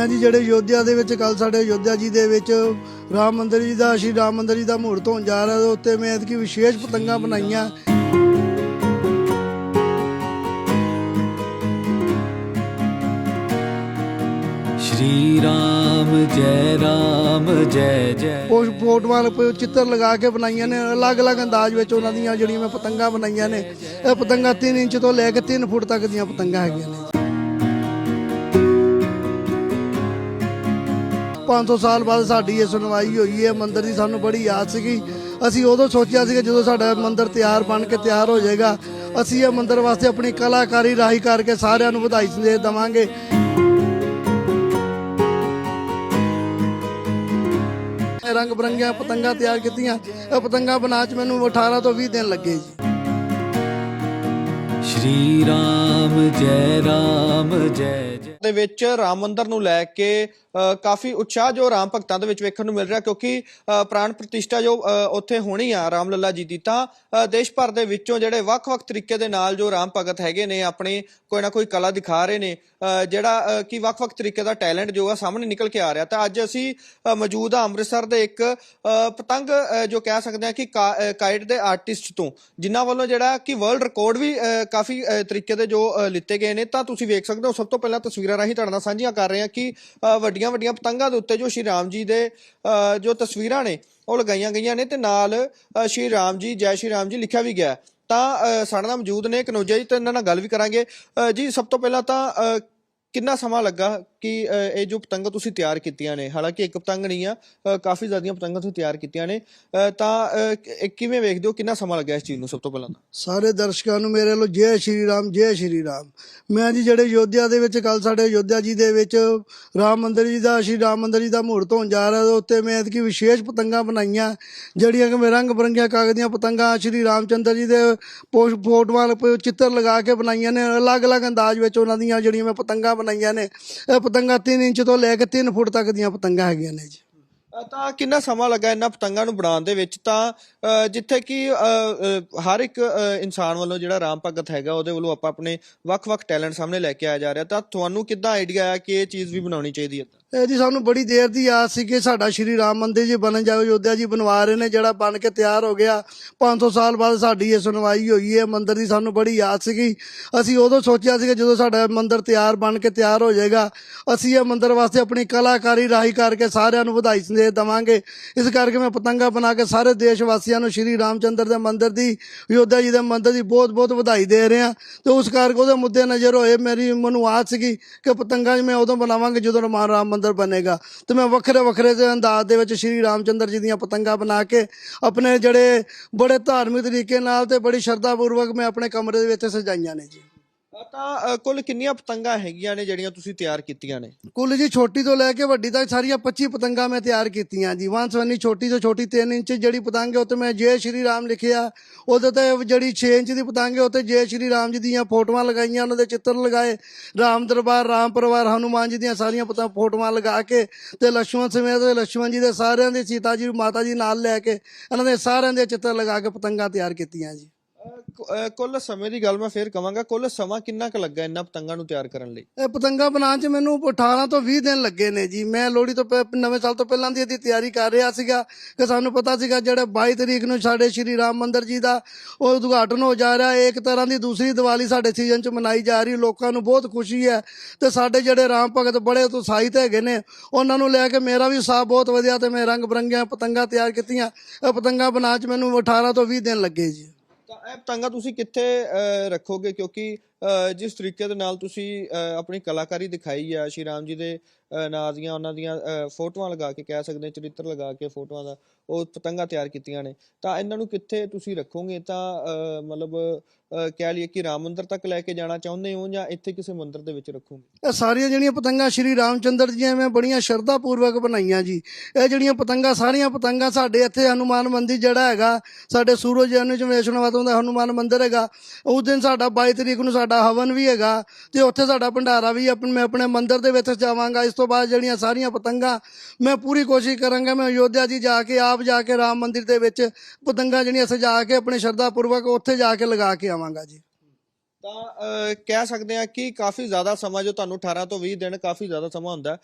ਆ ਜੀ ਜਿਹੜੇ ਯੋਧਿਆ ਦੇ ਵਿੱਚ ਕੱਲ ਸਾਡੇ ਯੋਧਿਆ ਜੀ ਦੇ ਵਿੱਚ ਰਾਮ ਮੰਦਰ ਜੀ ਦਾ ਸ਼੍ਰੀ ਰਾਮ ਮੰਦਰ ਜੀ ਦਾ ਮਹੂਰਤ ਹੋਣ ਜਾ ਰਿਹਾ ਹੈ ਉੱਤੇ ਮੈਂ ਕਿ ਵਿਸ਼ੇਸ਼ ਪਤੰਗਾਂ ਬਣਾਈਆਂ। ਸ਼੍ਰੀ ਰਾਮ ਜੈ ਰਾਮ ਜੈ ਜੈ। ਉਸ ਫੋਟੋਆਂ ਨੂੰ ਚਿੱਤਰ ਲਗਾ ਕੇ ਬਣਾਈਆਂ ਨੇ ਅਲੱਗ-ਅਲੱਗ ਅੰਦਾਜ਼ ਵਿੱਚ ਉਹਨਾਂ ਦੀਆਂ ਜਿਹੜੀਆਂ ਮੈਂ ਪਤੰਗਾਂ ਬਣਾਈਆਂ ਨੇ। ਇਹ ਪਤੰਗਾਂ 3 ਇੰਚ ਤੋਂ ਲੈ ਕੇ 3 ਫੁੱਟ ਤੱਕ ਦੀਆਂ ਪਤੰਗਾਂ ਹੈਗੀਆਂ ਨੇ। 500 ਸਾਲ ਬਾਅਦ ਸਾਡੀ ਇਹ ਸੁਣਵਾਈ ਹੋਈ ਹੈ ਮੰਦਿਰ ਦੀ ਸਾਨੂੰ ਬੜੀ ਯਾਦ ਸੀਗੀ। ਅਸੀਂ ਉਦੋਂ ਸੋਚਿਆ ਸੀ ਕਿ ਜਦੋਂ ਸਾਡਾ ਮੰਦਿਰ ਤਿਆਰ ਬਣ ਕੇ ਤਿਆਰ ਹੋ ਜਾਏਗਾ ਅਸੀਂ ਇਹ ਮੰਦਿਰ ਵਾਸਤੇ ਆਪਣੀ ਕਲਾਕਾਰੀ ਰਾਹੀਂ ਕਰਕੇ ਸਾਰਿਆਂ ਨੂੰ ਵਧਾਈ ਸੰਦੇਸ਼ ਦਵਾਂਗੇ। ਰੰਗ ਬਰੰਗੀਆਂ ਪਤੰਗਾਂ ਤਿਆਰ ਕੀਤੀਆਂ। ਇਹ ਪਤੰਗਾਂ ਬਣਾ ਚ ਮੈਨੂੰ 18 ਤੋਂ 20 ਦਿਨ ਲੱਗੇ ਜੀ। ਸ਼੍ਰੀ ਰਾਮ ਜੈ ਰਾਮ ਜੈ ਜੈ। ਦੇ ਵਿੱਚ ਰਾਮ ਮੰਦਰ ਨੂੰ ਲੈ ਕੇ ਕਾਫੀ ਉਤਸ਼ਾਹ ਜੋ ਰਾਮ ਭਗਤਾਂ ਦੇ ਵਿੱਚ ਵੇਖਣ ਨੂੰ ਮਿਲ ਰਿਹਾ ਕਿਉਂਕਿ ਪ੍ਰਾਣ ਪ੍ਰਤਿਸ਼ਠਾ ਜੋ ਉੱਥੇ ਹੋਣੀ ਆ ਰਾਮ ਲੱਲਾ ਜੀ ਦੀ ਤਾਂ ਦੇਸ਼ ਭਰ ਦੇ ਵਿੱਚੋਂ ਜਿਹੜੇ ਵੱਖ-ਵੱਖ ਤਰੀਕੇ ਦੇ ਨਾਲ ਜੋ ਰਾਮ ਭਗਤ ਹੈਗੇ ਨੇ ਆਪਣੇ ਕੋਈ ਨਾ ਕੋਈ ਕਲਾ ਦਿਖਾ ਰਹੇ ਨੇ ਜਿਹੜਾ ਕਿ ਵੱਖ-ਵੱਖ ਤਰੀਕੇ ਦਾ ਟੈਲੈਂਟ ਜੋ ਆ ਸਾਹਮਣੇ ਨਿਕਲ ਕੇ ਆ ਰਿਹਾ। ਤਾਂ ਅੱਜ ਅਸੀਂ ਮੌਜੂਦ ਆ ਅੰਮ੍ਰਿਤਸਰ ਦੇ ਇੱਕ ਪਤੰਗ ਜੋ ਕਹਿ ਸਕਦੇ ਆ ਕਿ ਕਾ- ਅ, ਕਾਈਟ ਦੇ ਆਰਟਿਸਟ ਤੋਂ ਜਿਨ੍ਹਾਂ ਵੱਲੋਂ ਜਿਹੜਾ ਕਿ ਵਰਲਡ ਰਿਕਾਰਡ ਵੀ ਕਾਫੀ ਤਰੀਕੇ ਦੇ ਜੋ ਲਿੱਤੇ ਗਏ ਨੇ। ਤਾਂ ਤੁਸੀਂ ਵੇਖ ਸਕਦੇ ਹੋ ਸਭ ਤੋਂ ਪਹਿਲਾਂ ਤਸਵੀਰਾਂ ਰਾਹੀਂ ਤੁਹਾਡੇ ਨਾਲ ਸਾਂਝੀਆਂ ਕਰ ਰਹੇ ਹਾਂ ਕਿ ਵੱਡੀ ਵੱਡੀਆਂ ਵੱਡੀਆਂ ਪਤੰਗਾਂ ਦੇ ਉੱਤੇ ਜੋ ਸ਼੍ਰੀ ਰਾਮ ਜੀ ਦੇ ਅ, ਜੋ ਤਸਵੀਰਾਂ ਨੇ ਉਹ ਲਗਾਈਆਂ ਗਈਆਂ ਨੇ ਤੇ ਨਾਲ ਸ਼੍ਰੀ ਰਾਮ ਜੀ ਜੈ ਸ਼੍ਰੀ ਰਾਮ ਜੀ ਲਿਖਿਆ ਵੀ ਗਿਆ ਤਾਂ ਸਾਡੇ ਨਾਲ ਮੌਜੂਦ ਨੇ ਕਨੋਜਾ ਜੀ ਤੇ ਇਹਨਾਂ ਨਾਲ ਗੱਲ ਵੀ ਕਰਾਂਗੇ। ਜੀ ਸਭ ਤੋਂ ਪਹਿਲਾਂ ਤਾਂ ਅ, ਕਿੰਨਾ ਸਮਾਂ ਲੱਗਾ? ਕਿ ਇਹ ਜੋ ਪਤੰਗਾਂ ਤੁਸੀਂ ਤਿਆਰ ਕੀਤੀਆਂ ਨੇ, ਹਾਲਾਂਕਿ ਇੱਕ ਪਤੰਗ ਨਹੀਂ ਆ ਕਾਫੀ ਜ਼ਿਆਦੀਆਂ ਪਤੰਗਾਂ ਤੁਸੀਂ ਤਿਆਰ ਕੀਤੀਆਂ ਨੇ ਤਾਂ ਕਿਵੇਂ ਵੇਖਦੇ ਹੋ, ਕਿੰਨਾ ਸਮਾਂ ਲੱਗਿਆ ਇਸ ਚੀਜ਼ ਨੂੰ ਸਭ ਤੋਂ ਪਹਿਲਾਂ ਸਾਰੇ ਦਰਸ਼ਕਾਂ ਨੂੰ ਮੇਰੇ ਵੱਲੋਂ ਜੈ ਸ਼੍ਰੀ ਰਾਮ, ਜੈ ਸ਼੍ਰੀ ਰਾਮ। ਮੈਂ ਜੀ ਜਿਹੜੇ ਯੋਧਿਆ ਦੇ ਵਿੱਚ ਕੱਲ ਸਾਡੇ ਯੋਧਿਆ ਜੀ ਦੇ ਵਿੱਚ ਰਾਮ ਮੰਦਿਰ ਜੀ ਦਾ, ਸ਼੍ਰੀ ਰਾਮ ਮੰਦਿਰ ਜੀ ਦਾ ਮਹੂਰਤ ਹੋਣ ਜਾ ਰਿਹਾ, ਉਹਦੇ ਉੱਤੇ ਮੈਂ ਕਿ ਵਿਸ਼ੇਸ਼ ਪਤੰਗਾਂ ਬਣਾਈਆਂ, ਜਿਹੜੀਆਂ ਕਿ ਮੈਂ ਰੰਗ ਬਰੰਗੀਆਂ ਕਾਗਜ਼ ਦੀਆਂ ਪਤੰਗਾਂ ਸ਼੍ਰੀ ਰਾਮਚੰਦਰ ਜੀ ਦੇ ਪੋਸ਼, ਫੋਟੋਆਂ ਚਿੱਤਰ ਲਗਾ ਕੇ ਬਣਾਈਆਂ ਨੇ, ਅਲੱਗ-ਅਲੱਗ ਅੰਦਾਜ਼ ਵਿੱਚ ਉਹਨਾਂ ਦੀਆਂ ਜਿਹੜੀਆਂ ਮੈਂ ਪਤੰਗਾਂ ਬਣਾਈਆਂ ਨੇ, ਇਹ ਪਤੰਗਾਂ 3 ਇੰਚ ਤੋਂ ਲੈ ਕੇ 3 ਫੁੱਟ ਤੱਕ ਦੀਆਂ ਪਤੰਗਾਂ ਹੈਗੀਆਂ ਨੇ ਜੀ। ਅ, ਤਾਂ ਕਿੰਨਾ ਸਮਾਂ ਲੱਗਾ ਇਹਨਾਂ ਪਤੰਗਾਂ ਨੂੰ ਬਣਾਉਣ ਦੇ ਵਿੱਚ? ਤਾਂ ਅ, ਜਿੱਥੇ ਕਿ ਅ, ਅ, ਹਰ ਇੱਕ ਅ, ਇਨਸਾਨ ਵੱਲੋਂ ਜਿਹੜਾ ਰਾਮ ਭਗਤ ਹੈਗਾ ਉਹਦੇ ਵੱਲੋਂ ਆਪਾਂ ਆਪਣੇ ਵੱਖ-ਵੱਖ ਟੈਲੈਂਟ ਸਾਹਮਣੇ ਲੈ ਕੇ ਆਇਆ ਜਾ ਰਿਹਾ। ਤਾਂ ਤੁਹਾਨੂੰ ਕਿੱਦਾਂ ਆਈਡੀਆ ਆਇਆ ਕਿ ਇਹ ਚੀਜ਼ ਵੀ ਬਣਾਉਣੀ ਚਾਹੀਦੀ ਹੈ? ਇਹ ਜੀ ਸਾਨੂੰ ਬੜੀ ਦੇਰ ਦੀ ਆਸ ਸੀ ਕਿ ਸਾਡਾ ਸ਼੍ਰੀ ਰਾਮ ਮੰਦਿਰ ਜੀ ਬਣਨ ਜਾਵੇ, ਅਯੋਧਿਆ ਜੀ ਬਣਵਾ ਰਹੇ ਨੇ, ਜਿਹੜਾ ਬਣ ਕੇ ਤਿਆਰ ਹੋ ਗਿਆ। 500 ਸਾਲ ਬਾਅਦ ਸਾਡੀ ਇਹ ਸੁਣਵਾਈ ਹੋਈ ਹੈ। ਮੰਦਿਰ ਦੀ ਸਾਨੂੰ ਬੜੀ ਯਾਦ ਸੀਗੀ। ਅਸੀਂ ਉਦੋਂ ਸੋਚਿਆ ਸੀ ਕਿ ਜਦੋਂ ਸਾਡਾ ਮੰਦਿਰ ਤਿਆਰ ਬਣ ਕੇ ਤਿਆਰ ਹੋ ਜਾਏਗਾ, ਅਸੀਂ ਇਹ ਮੰਦਿਰ ਵਾਸਤੇ ਆਪਣੀ ਕਲਾਕਾਰੀ ਰਾਹੀਂ ਕਰਕੇ ਸਾਰਿਆਂ ਨੂੰ ਵਧਾਈ ਸੰਦੇਸ਼ ਦੇਵਾਂਗੇ। ਇਸ ਕਰਕੇ ਮੈਂ ਪਤੰਗਾ ਬਣਾ ਕੇ ਸਾਰੇ ਦੇਸ਼ ਵਾਸੀਆਂ ਨੂੰ ਸ਼੍ਰੀ ਰਾਮਚੰਦਰ ਦੇ ਮੰਦਿਰ ਦੀ, ਅਯੋਧਿਆ ਜੀ ਦੇ ਮੰਦਿਰ ਦੀ ਬਹੁਤ ਬਹੁਤ ਵਧਾਈ ਦੇ ਰਿਹਾ। ਹਾਂ ਤੇ ਉਸ ਕਰਕੇ ਉਹਦੇ ਮੁੱਦੇ ਨਜ਼ਰ ਹੋਏ। ਮੇਰੀ ਮੈਨੂੰ ਆਸ ਸੀਗੀ ਕਿ ਪਤੰਗਾਂ ਜੀ ਮੈਂ ਉਦੋਂ ਬਣਾਵਾਂਗੇ ਜਦੋਂ ਰਾਮ ਰਾਮ ਮੰਦਿਰ ਬਣੇਗਾ। ਤੇ ਮੈਂ ਵੱਖਰੇ ਵੱਖਰੇ ਦੇ ਅੰਦਾਜ਼ ਦੇ ਵਿੱਚ ਸ਼੍ਰੀ ਰਾਮਚੰਦਰ ਜੀ ਦੀਆਂ ਪਤੰਗਾਂ ਬਣਾ ਕੇ ਆਪਣੇ ਜਿਹੜੇ ਬੜੇ ਧਾਰਮਿਕ ਤਰੀਕੇ ਨਾਲ ਤੇ ਬੜੀ ਸ਼ਰਧਾ ਪੂਰਵਕ ਮੈਂ ਆਪਣੇ ਕਮਰੇ ਦੇ ਵਿੱਚ ਸਜਾਈਆਂ ਨੇ ਜੀ। ਤਾਂ ਕੁੱਲ ਕਿੰਨੀਆਂ ਪਤੰਗਾਂ ਹੈਗੀਆਂ ਨੇ ਜਿਹੜੀਆਂ ਤੁਸੀਂ ਤਿਆਰ ਕੀਤੀਆਂ ਨੇ? ਕੁੱਲ ਜੀ ਛੋਟੀ ਤੋਂ ਲੈ ਕੇ ਵੱਡੀ ਤੱਕ ਸਾਰੀਆਂ 25 ਪਤੰਗਾਂ ਮੈਂ ਤਿਆਰ ਕੀਤੀਆਂ ਜੀ। ਵੰਸਵੰਨੀ ਛੋਟੀ ਤੋਂ ਛੋਟੀ 3 ਇੰਚ ਜਿਹੜੀ ਪਤੰਗ ਹੈ, ਉਹ ਮੈਂ ਜੈ ਸ਼੍ਰੀ ਰਾਮ ਲਿਖਿਆ। ਉਹਦੇ ਤੇ ਜਿਹੜੀ 6 ਇੰਚ ਦੀ ਪਤੰਗ ਹੈ, ਉਹ ਜੈ ਸ਼੍ਰੀ ਰਾਮ ਜੀ ਦੀਆਂ ਫੋਟੋਆਂ ਲਗਾਈਆਂ, ਉਹਨਾਂ ਦੇ ਚਿੱਤਰ ਲਗਾਏ। ਰਾਮ ਦਰਬਾਰ, ਰਾਮ ਪਰਿਵਾਰ, ਹਨੂਮਾਨ ਜੀ ਦੀਆਂ ਸਾਰੀਆਂ ਪਤੰਗ ਫੋਟੋਆਂ ਲਗਾ ਕੇ ਤੇ ਲక్ష్మణ ਸਮੇਤ ਦੇ ਜੀ ਦੇ ਸਾਰਿਆਂ ਦੇ ਸੀਤਾ ਜੀ, ਮਾਤਾ ਜੀ ਨਾਲ ਲੈ ਕੇ ਇਹਨਾਂ ਦੇ ਸਾਰਿਆਂ ਦੇ ਚਿੱਤਰ ਲਗਾ ਕੇ ਪਤੰਗਾਂ ਤਿਆਰ ਕੀਤੀਆਂ ਜੀ। ਕੁੱਲ ਸਮੇਂ ਦੀ ਗੱਲ ਮੈਂ ਫੇਰ ਕਵਾਂਗਾ, ਕੁੱਲ ਸਮਾਂ ਕਿੰਨਾ ਕੁ ਲੱਗਾ ਇਹਨਾਂ ਪਤੰਗਾਂ ਨੂੰ ਤਿਆਰ ਕਰਨ ਲਈ? ਇਹ ਪਤੰਗਾ ਬਣਾਉਣ 'ਚ ਮੈਨੂੰ 18 ਤੋਂ 20 ਦਿਨ ਲੱਗੇ ਨੇ ਜੀ। ਮੈਂ ਲੋਹੜੀ ਤੋਂ ਪਹਿ- ਨਵੇਂ ਸਾਲ ਤੋਂ ਪਹਿਲਾਂ ਦੀ ਇਹਦੀ ਤਿਆਰੀ ਕਰ ਰਿਹਾ ਸੀਗਾ। ਕਿ ਸਾਨੂੰ ਪਤਾ ਸੀਗਾ ਜਿਹੜਾ 22 ਤਰੀਕ ਨੂੰ ਸਾਡੇ ਸ਼੍ਰੀ ਰਾਮ ਮੰਦਿਰ ਜੀ ਦਾ ਉਹ ਉਦਘਾਟਨ ਹੋ ਜਾ ਰਿਹਾ। ਹੈ ਇੱਕ ਤਰ੍ਹਾਂ ਦੀ ਦੂਸਰੀ ਦੀਵਾਲੀ ਸਾਡੇ ਸੀਜ਼ਨ 'ਚ ਮਨਾਈ ਜਾ ਰਹੀ। ਲੋਕਾਂ ਨੂੰ ਬਹੁਤ ਖੁਸ਼ੀ ਹੈ। ਤੇ ਸਾਡੇ ਜਿਹੜੇ ਰਾਮ ਭਗਤ ਬੜੇ ਉਤਸ਼ਾਹਿਤ ਹੈਗੇ ਨੇ, ਉਹਨਾਂ ਨੂੰ ਲੈ ਕੇ ਮੇਰਾ ਵੀ ਉਤਸ਼ਾਹ ਬਹੁਤ ਵਧੀਆ ਤੇ ਮੈਂ ਰੰਗ ਬਰੰਗੀਆਂ ਪਤੰਗਾਂ ਤਿਆਰ ਕੀਤੀਆਂ। ਇਹ ਪਤੰਗਾਂ ਬਣਾਉਣ 'ਚ ਮੈਨੂੰ 18 ਤੋਂ 20 ਦਿਨ ਲੱਗੇ ਜੀ। ਇਹ ਪਤੰਗਾਂ ਤੁਸੀਂ ਕਿੱਥੇ ਅਹ ਰੱਖੋਗੇ? ਕਿਉਂਕਿ ਜਿਸ ਤਰੀਕੇ ਦੇ ਨਾਲ ਤੁਸੀਂ ਅ, ਆਪਣੀ ਕਲਾਕਾਰੀ ਦਿਖਾਈ ਆ ਸ਼੍ਰੀ ਰਾਮ ਜੀ ਦੇ ਅ, ਨਾਂ ਦੀਆਂ ਉਹਨਾਂ ਦੀਆਂ ਫੋਟੋਆਂ ਲਗਾ ਕੇ ਕਹਿ ਸਕਦੇ ਚਰਿੱਤਰ ਲਗਾ ਕੇ ਫੋਟੋਆਂ ਦਾ ਉਹ ਪਤੰਗਾਂ ਤਿਆਰ ਕੀਤੀਆਂ ਨੇ। ਤਾਂ ਇਹਨਾਂ ਨੂੰ ਕਿੱਥੇ ਤੁਸੀਂ ਰੱਖੋਗੇ? ਤਾਂ ਮਤਲਬ ਕਹਿ ਲਈਏ ਕਿ ਰਾਮ ਮੰਦਿਰ ਤੱਕ ਲੈ ਕੇ ਜਾਣਾ ਚਾਹੁੰਦੇ ਹੋ ਜਾਂ ਇੱਥੇ ਕਿਸੇ ਮੰਦਿਰ ਦੇ ਵਿੱਚ ਰੱਖੋਗੇ? ਇਹ ਸਾਰੀਆਂ ਜਿਹੜੀਆਂ ਪਤੰਗਾਂ ਸ਼੍ਰੀ ਰਾਮਚੰਦਰ ਜੀ ਮੈਂ ਬੜੀਆਂ ਸ਼ਰਧਾ ਪੂਰਵਕ ਬਣਾਈਆਂ ਜੀ। ਇਹ ਜਿਹੜੀਆਂ ਪਤੰਗਾਂ ਸਾਰੀਆਂ ਪਤੰਗਾਂ ਸਾਡੇ ਇੱਥੇ ਹਨੂਮਾਨ ਮੰਦਿਰ ਜਿਹੜਾ ਹੈਗਾ ਸਾਡੇ ਸੂਰਜ ਅਨੁਜ ਚ ਵੈਸ਼ਨਵਾਤੋਂ ਦਾ ਹਨੂਮਾਨ ਮੰਦਿਰ ਹੈਗਾ ਉਸ ਦਿਨ ਸਾਡਾ 22 ਤਰੀਕ ਨੂੰ ਸਾਡਾ ਹਵਨ ਵੀ ਹੈਗਾ ਤੇ ਉੱਥੇ ਸਾਡਾ ਭੰਡਾਰਾ ਵੀ ਆਪਣੇ ਮੈਂ ਆਪਣੇ ਮੰਦਿਰ ਦੇ ਵਿੱਚ ਜਾਵਾਂਗਾ। ਇਸ ਤੋਂ ਬਾਅਦ ਜਿਹੜੀਆਂ ਸਾਰੀਆਂ ਪਤੰਗਾਂ ਮੈਂ ਪੂਰੀ ਕੋਸ਼ਿਸ਼ ਕਰਾਂਗਾ ਮੈਂ ਅਯੋਧਿਆ ਜੀ ਜਾ ਕੇ ਆਪ ਜਾ ਕੇ ਰਾਮ ਮੰਦਿਰ ਦੇ ਵਿੱਚ ਪਤੰਗਾਂ ਜਿਹੜੀਆਂ ਸਜਾ ਕੇ ਆਪਣੇ ਸ਼ਰਧਾ ਪੂਰਵਕ ਉੱਥੇ ਜਾ ਕੇ ਲਗਾ ਕੇ ਆਵਾਂਗਾ ਜੀ। ਤਾਂ ਕਹਿ ਸਕਦੇ ਆ ਕਿ ਕਾਫੀ ਜ਼ਿਆਦਾ ਸਮਾਂ ਜੋ ਤੁਹਾਨੂੰ 18 ਤੋਂ 20 ਦਿਨ ਕਾਫੀ ਜ਼ਿਆਦਾ ਸਮਾਂ ਹੁੰਦਾ।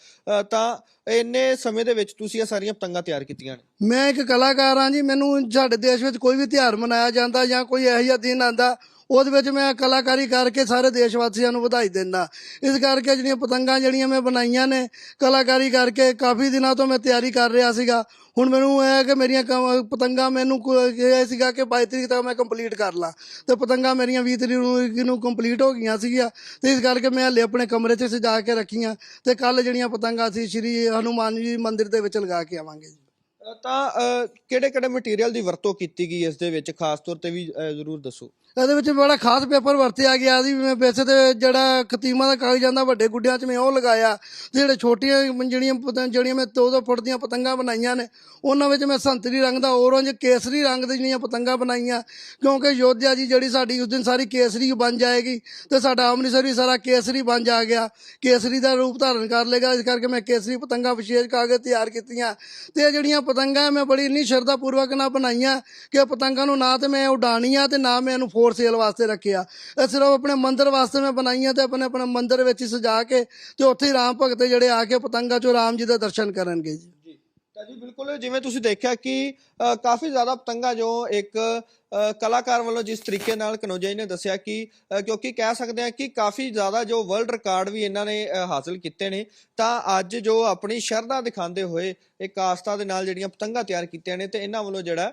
ਤਾਂ ਇੰਨੇ ਸਮੇਂ ਦੇ ਵਿੱਚ ਤੁਸੀਂ ਇਹ ਸਾਰੀਆਂ ਪਤੰਗਾਂ ਤਿਆਰ ਕੀਤੀਆਂ ਨੇ? ਮੈਂ ਇੱਕ ਕਲਾਕਾਰ ਹਾਂ ਜੀ। ਮੈਨੂੰ ਸਾਡੇ ਦੇਸ਼ ਵਿੱਚ ਕੋਈ ਵੀ ਤਿਉਹਾਰ ਮਨਾਇਆ ਜਾਂਦਾ ਜਾਂ ਕੋਈ ਇਹੋ ਜਿਹਾ ਦਿਨ ਆਂਦਾ ਉਹਦੇ ਵਿੱਚ ਮੈਂ ਕਲਾਕਾਰੀ ਕਰਕੇ ਸਾਰੇ ਦੇਸ਼ ਵਾਸੀਆਂ ਨੂੰ ਵਧਾਈ ਦਿੰਦਾ। ਇਸ ਕਰਕੇ ਜਿਹੜੀਆਂ ਪਤੰਗਾਂ ਜਿਹੜੀਆਂ ਮੈਂ ਬਣਾਈਆਂ ਨੇ, ਕਲਾਕਾਰੀ ਕਰਕੇ ਕਾਫੀ ਦਿਨਾਂ ਤੋਂ ਮੈਂ ਤਿਆਰੀ ਕਰ ਰਿਹਾ ਸੀਗਾ। ਹੁਣ ਮੈਨੂੰ ਇਹ ਹੈ ਕਿ ਮੇਰੀਆਂ ਕ- ਪਤੰਗਾਂ ਮੈਨੂੰ ਕੋ- ਇਹ ਸੀਗਾ ਕਿ 22 ਤਰੀਕ ਤੱਕ ਮੈਂ ਕੰਪਲੀਟ ਕਰ ਲਾਂ। ਤੇ ਪਤੰਗਾਂ ਮੇਰੀਆਂ 20 ਤਰੀਕ ਨੂੰ ਕੰਪਲੀਟ ਹੋ ਗਈਆਂ ਸੀਗੀਆਂ। ਤੇ ਇਸ ਕਰਕੇ ਮੈਂ ਹਲੇ ਆਪਣੇ ਕਮਰੇ 'ਚ ਸਜਾ ਕੇ ਰੱਖੀਆਂ। ਤੇ ਕੱਲ ਜਿਹੜੀਆਂ ਪਤੰਗਾਂ ਸੀ, ਸ਼੍ਰੀ ਹਨੂਮਾਨ ਜੀ ਮੰਦਿਰ ਦੇ ਵਿੱਚ ਲਗਾ ਕੇ ਆਵਾਂਗੇ ਜੀ। ਤਾਂ ਕਿਹੜੇ ਕਿਹੜੇ ਮਟੀਰੀਅਲ ਦੀ ਵਰਤੋਂ ਕੀਤੀ ਗਈ ਇਸ ਦੇ ਵਿੱਚ? ਖਾਸ ਤੌਰ ਤੇ ਵੀ ਜ਼ਰੂਰ ਦੱਸੋ। ਇਹਦੇ ਵਿੱਚ ਬੜਾ ਖਾਸ ਪੇਪਰ ਵਰਤਿਆ ਗਿਆ ਸੀ ਮੈਂ ਵੈਸੇ ਤੇ ਜਿਹੜਾ ਖਤੀਮਾ ਦਾ ਕਾਗਜ਼ ਜਾਂਦਾ ਵੱਡੇ ਗੁੱਡਿਆਂ 'ਚ ਮੈਂ ਉਹ ਲਗਾਇਆ। ਤੇ ਜਿਹੜੇ ਛੋਟੀਆਂ ਜਿਹੜੀਆਂ ਪਤੰਗ ਜਿਹੜੀਆਂ ਮੈਂ 2-2 ਫੁੱਟ ਦੀਆਂ ਪਤੰਗਾਂ ਬਣਾਈਆਂ ਨੇ, ਉਹਨਾਂ ਵਿੱਚ ਮੈਂ ਸੰਤਰੀ ਰੰਗ ਦਾ, ਔਰੰਜ, ਕੇਸਰੀ ਰੰਗ ਦੀ ਜਿਹੜੀਆਂ ਪਤੰਗਾਂ ਬਣਾਈਆਂ। ਕਿਉਂਕਿ ਯੋਧਿਆ ਜੀ ਜਿਹੜੀ ਸਾਡੀ, ਉਸ ਦਿਨ ਸਾਰੀ ਕੇਸਰੀ ਬਣ ਜਾਏਗੀ ਤੇ ਸਾਡਾ ਅੰਮ੍ਰਿਤਸਰ ਵੀ ਸਾਰਾ ਕੇਸਰੀ ਬਣ ਜਾ ਗਿਆ। ਕੇਸਰੀ ਦਾ ਰੂਪ ਧਾਰਨ ਕਰ ਲੇਗਾ ਇਸ ਕਰਕੇ ਮੈਂ ਕੇਸਰੀ ਪਤੰਗਾਂ ਵਿਸ਼ੇਸ਼ ਕਾਗਜ਼ ਤਿਆਰ ਕੀਤੀਆਂ। ਤੇ ਇਹ ਜਿਹੜੀਆਂ ਪਤੰਗਾਂ ਮੈਂ ਬੜੀ ਇੰਨੀ ਸ਼ਰਧਾ ਪੂਰਵਕ ਨਾਲ ਬਣਾਈਆਂ ਕਿ ਪਤੰਗਾਂ ਨੂੰ ਨਾ ਤੇ ਮੈਂ ਉਡਾਣੀਆਂ ਤੇ ਨਾ ਮੈਂ ਇਹਨੂੰ ਫੋਰ ਸੇਲ ਵਾਸਤੇ ਰੱਖਿਆ ਇਹ ਸਿਰਫ ਆਪਣੇ ਮੰਦਿਰ ਵਾਸਤੇ ਮੈਂ ਬਣਾਈਆਂ ਤੇ ਆਪਣੇ ਆਪਣੇ ਮੰਦਿਰ ਵਿੱਚ ਹੀ ਸਜਾ ਕੇ ਤੇ ਉੱਥੇ ਹੀ ਰਾਮ ਭਗਤ ਜਿਹੜੇ ਆ ਕੇ ਪਤੰਗਾਂ ਚੋਂ ਰਾਮ ਜੀ ਦੇ ਦਰਸ਼ਨ ਕਰਨਗੇ ਜੀ। ਤਾਂ ਜੀ ਬਿਲਕੁਲ ਜਿਵੇਂ ਤੁਸੀਂ ਦੇਖਿਆ ਕਿ ਅ, ਕਾਫੀ ਜ਼ਿਆਦਾ ਪਤੰਗਾਂ ਜੋ ਇੱਕ ਕਲਾਕਾਰ ਵੱਲੋਂ ਜਿਸ ਤਰੀਕੇ ਨਾਲ ਕਨੋਜਾ ਜੀ ਨੇ ਦੱਸਿਆ ਕਿ ਕਿਉਂਕਿ ਕਹਿ ਸਕਦੇ ਆ ਕਿ ਕਾਫੀ ਜ਼ਿਆਦਾ ਜੋ ਵਰਲਡ ਰਿਕਾਰਡ ਵੀ ਇਹਨਾਂ ਨੇ ਅ, ਹਾਸਲ ਕੀਤੇ ਨੇ ਤਾਂ ਅੱਜ ਜੋ ਆਪਣੀ ਸ਼ਰਧਾ ਦਿਖਾਉਂਦੇ ਹੋਏ ਇੱਕ ਆਸਥਾ ਦੇ ਨਾਲ ਜਿਹੜੀਆਂ ਪਤੰਗਾਂ ਤਿਆਰ ਕੀਤੀਆਂ ਨੇ ਤੇ ਇਹਨਾਂ ਵੱਲੋਂ ਜਿਹੜਾ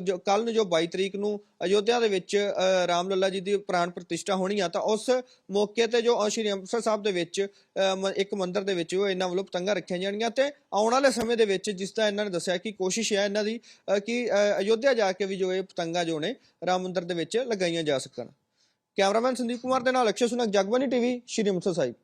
ਜੋ ਕੱਲ ਨੂੰ ਜੋ 22 ਤਰੀਕ ਨੂੰ ਅਯੋਧਿਆ ਦੇ ਵਿੱਚ ਅ, ਰਾਮ ਲੱਲਾ ਜੀ ਦੀ ਪ੍ਰਾਣ ਪ੍ਰਤਿਸ਼ਠਾ ਹੋਣੀ ਆ ਤਾਂ ਉਸ ਮੌਕੇ ਤੇ ਜੋ ਸ਼੍ਰੀ ਅੰਮ੍ਰਿਤਸਰ ਸਾਹਿਬ ਦੇ ਵਿੱਚ ਮ- ਇੱਕ ਮੰਦਿਰ ਦੇ ਵਿੱਚ ਉਹ ਇਹਨਾਂ ਵੱਲੋਂ ਪਤੰਗਾਂ ਰੱਖੀਆਂ ਜਾਣਗੀਆਂ ਤੇ ਆਉਣ ਵਾਲੇ ਸਮੇਂ ਦੇ ਵਿੱਚ ਜਿਸ ਦਾ ਇਹਨਾਂ ਨੇ ਦੱਸਿਆ ਕਿ ਕੋਸ਼ਿਸ਼ ਹੈ ਇਹਨਾਂ ਦੀ ਕਿ ਅਯੋਧਿਆ ਜਾ ਕੇ ਵੀ ਜੋ ਇਹ ਪਤੰਗਾਂ ਜੋ ਨੇ ਰਾਮ ਮੰਦਰ ਦੇ ਵਿੱਚ ਲਗਾਈਆਂ ਜਾ ਸਕਣ। ਕੈਮਰਾਮੈਨ ਸੰਦੀਪ ਕੁਮਾਰ ਦੇ ਨਾਲ ਅਕਸ਼ੇ ਸੁਨਕ, ਜਗਬਾਨੀ ਟੀਵੀ, ਸ਼੍ਰੀ ਅੰਮ੍ਰਿਤਸਰ ਸਾਹਿਬ।